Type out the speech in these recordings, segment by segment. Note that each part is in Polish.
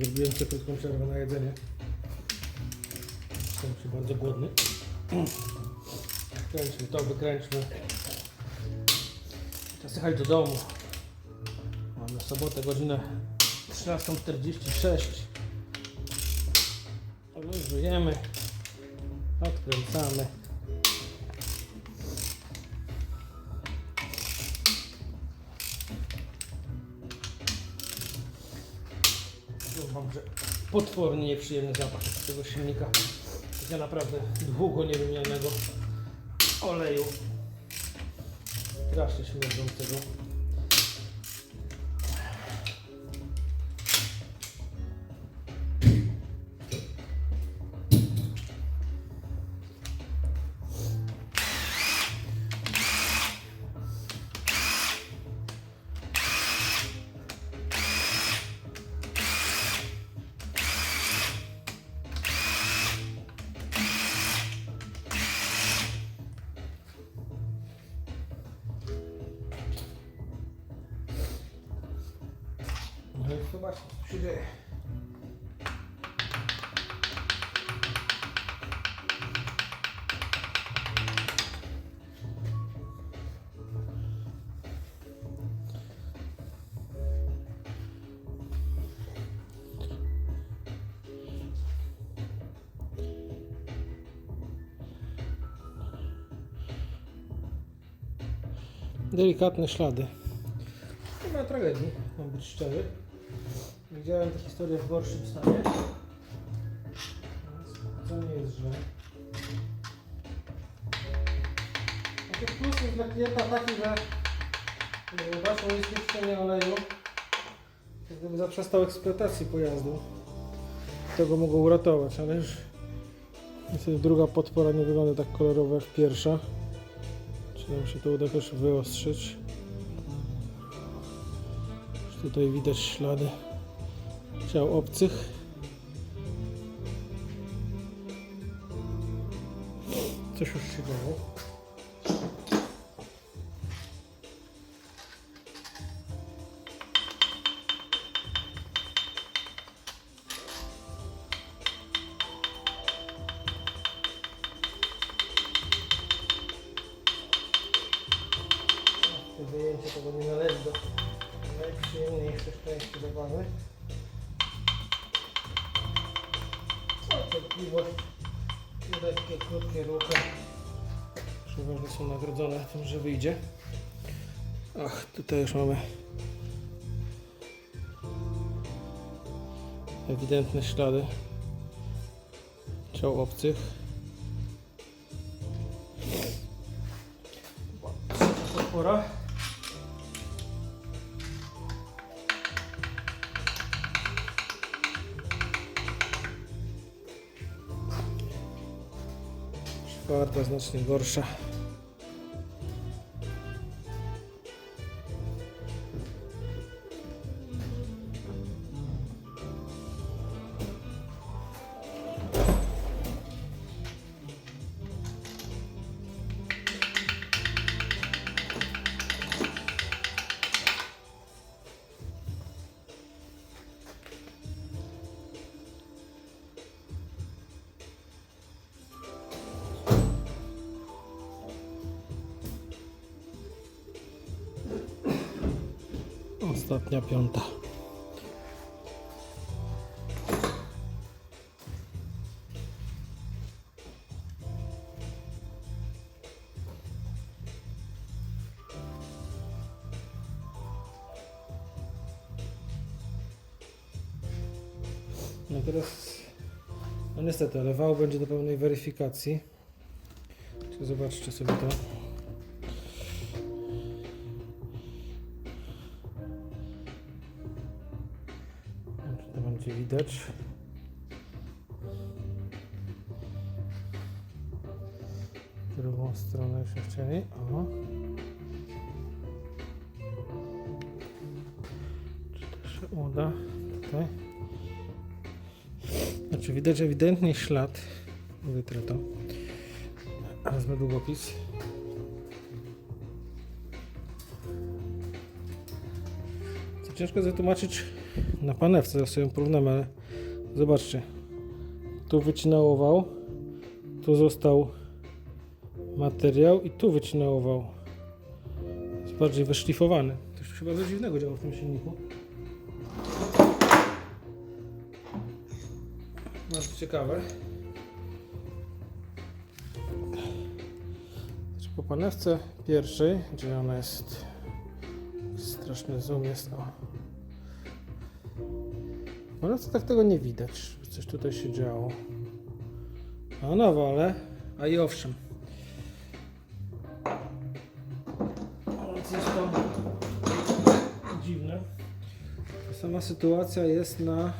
Zrobiłem sobie krótką przerwę na jedzenie. Jestem się bardzo głodny. Kręćmy to, wykręćmy. Czas jechać do domu. Mamy sobotę, godzinę 13.46. Luzujemy. Odkręcamy. Powiem wam, że potwornie nieprzyjemny zapach tego silnika. Ja naprawdę długo nie wymienionego oleju. Strasznie śmierdzącego. Zobaczcie, co się dzieje. Delikatne ślady. Nie ma tragedii, mam być szczery. Widziałem tę historię w gorszym stanie. To nie jest źle. Znaczy plus jest dla klienta taki, że waszą nieświadczenie oleju jak gdyby zaprzestał eksploatacji pojazdu. Tego mogło uratować, ale już niestety druga podpora nie wygląda tak kolorowo jak pierwsza. Czy nam się to uda też wyostrzyć? Tutaj widać ślady ciał obcych. Coś już się działo. To Wyjęcie tego nie należy do najprzyjemniejszych części zabawy. Cierpliwość i lekkie, krótkie ruchy. Przeważnie są nagrodzone tym, że wyjdzie. Ach, tutaj już mamy ewidentne ślady ciał obcych. Podpora. Czwarta znacznie gorsza. Ostatnia piąta. No teraz, no niestety, ale wał będzie do pełnej weryfikacji. Zobaczcie sobie to. Będzie widać? Drugą stronę jeszcze chcieli. O. Czy to się uda? Tutaj. Znaczy widać ewidentnie ślad. Wytrę to. Wezmę długopis. Ciężko wytłumaczyć na panewce, zaraz sobie ją porównamy, ale zobaczcie. Tu wycinało wał, tu został materiał i tu wycinało wał. Jest bardziej wyszlifowany. Coś tu chyba coś dziwnego działo w tym silniku. Bardzo ciekawe. Znaczy po panewce pierwszej, gdzie ona jest straszny zoom jest o. Po panewce tak tego nie widać, coś tutaj się działo. A na wale, a i owszem. Ale coś tam dziwne. Sama sytuacja jest na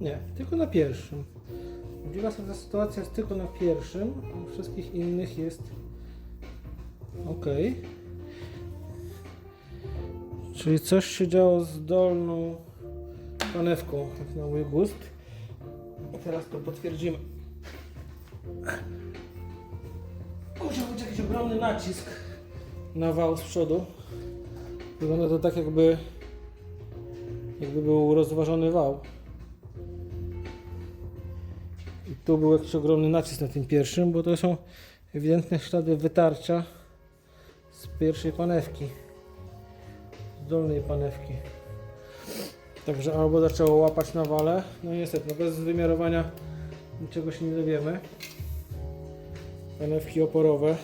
Nie, tylko na pierwszym. Dziwna ta sytuacja jest tylko na pierwszym, a wszystkich innych jest ok. Czyli coś się działo z dolną panewką, tak na mój gust. I teraz to potwierdzimy. Musiał być jakiś ogromny nacisk na wał z przodu. Wygląda to tak jakby jakby był rozważony wał. I tu był jakiś ogromny nacisk na tym pierwszym, bo to są ewidentne ślady wytarcia z pierwszej panewki. Z dolnej panewki. Także albo zaczęło łapać na wale. No niestety, no bez wymiarowania niczego się nie dowiemy. Panewki oporowe.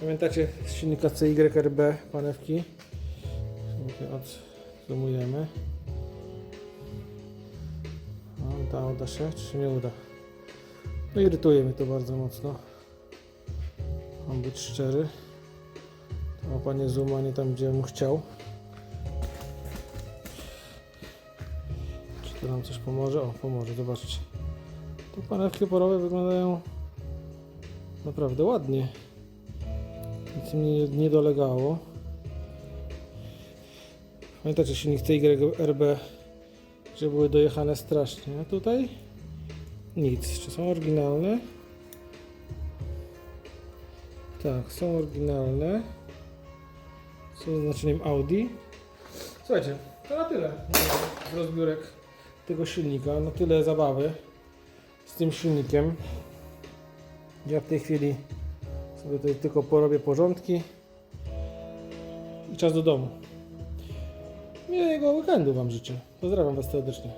Pamiętacie z silnika CYRB panewki? Sobie Odzumujemy. No, uda, się, czy się nie uda? No irytuje mnie to bardzo mocno. Mam być szczery. To ma panie zoom, a nie tam, gdzie bym chciał. Czy to nam coś pomoże? O, pomoże, zobaczcie. Tu panewki oporowe wyglądają naprawdę ładnie. Nic mi nie, nie dolegało. Pamiętacie silnik CYRB że były dojechane strasznie. A tutaj nic. Czy są oryginalne? Tak, są oryginalne. Są z oznaczeniem Audi. Słuchajcie, to na tyle z rozbiórek tego silnika. Na tyle zabawy z tym silnikiem. Ja w tej chwili sobie tutaj tylko porobię porządki i czas do domu. Miłego weekendu Wam życzę. Pozdrawiam Was serdecznie.